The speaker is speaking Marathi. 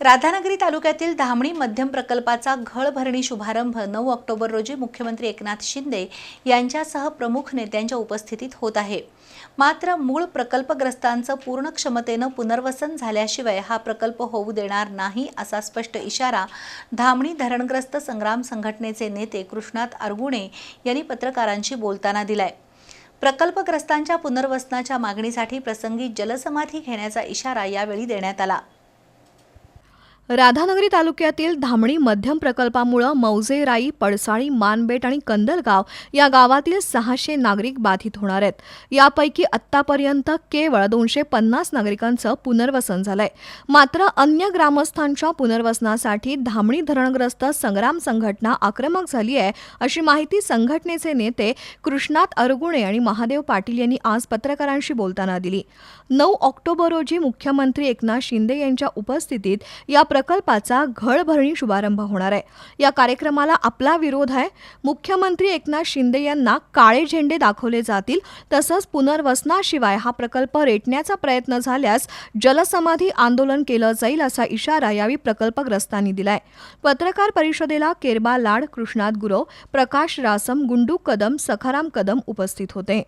राधानगरी तालुक्यातील धामणी मध्यम प्रकल्पाचा घळ भरणी शुभारंभ नऊ ऑक्टोबर रोजी मुख्यमंत्री एकनाथ शिंदे यांच्यासह प्रमुख नेत्यांच्या उपस्थितीत होत आहे. मात्र मूळ प्रकल्पग्रस्तांचं पूर्ण क्षमतेनं पुनर्वसन झाल्याशिवाय हा प्रकल्प होऊ देणार नाही असा स्पष्ट इशारा धामणी धरणग्रस्त संग्राम संघटनेचे नेते कृष्णात अरगुणे यांनी पत्रकारांशी बोलताना दिलाय. प्रकल्पग्रस्तांच्या पुनर्वसनाच्या मागणीसाठी प्रसंगी जलसमाधी घेण्याचा इशारा यावेळी देण्यात आला. राधानगरी तालुक्यातील धामणी मध्यम प्रकल्पामुळं मौजे राई पडसाळी मानबेट आणि कंदलगाव या गावातील सहाशे नागरिक बाधित होणार आहेत. यापैकी आत्तापर्यंत केवळ दोनशे पन्नास नागरिकांचं पुनर्वसन झालंय. मात्र अन्य ग्रामस्थांच्या पुनर्वसनासाठी धामणी धरणग्रस्त संग्राम संघटना आक्रमक झाली आहे अशी माहिती संघटनेचे नेते कृष्णात अरगुणे आणि महादेव पाटील यांनी आज पत्रकारांशी बोलताना दिली. नऊ ऑक्टोबर रोजी मुख्यमंत्री एकनाथ शिंदे यांच्या उपस्थितीत या प्रकल्पाचा घळभरणी शुभारंभ होणार आहे. या कार्यक्रमाला आपला विरोध आहे. मुख्यमंत्री एकनाथ शिंदे यांना काळे झेंडे दाखवले जातील तसंच पुनर्वसनाशिवाय हा प्रकल्प रेटण्याचा प्रयत्न झाल्यास जलसमाधी आंदोलन केलं जाईल असा इशारा यावेळी प्रकल्पग्रस्तांनी दिलाय. पत्रकार परिषदेला केरबा लाड कृष्णात गुरव प्रकाश रासम गुंडू कदम सखाराम कदम उपस्थित होते.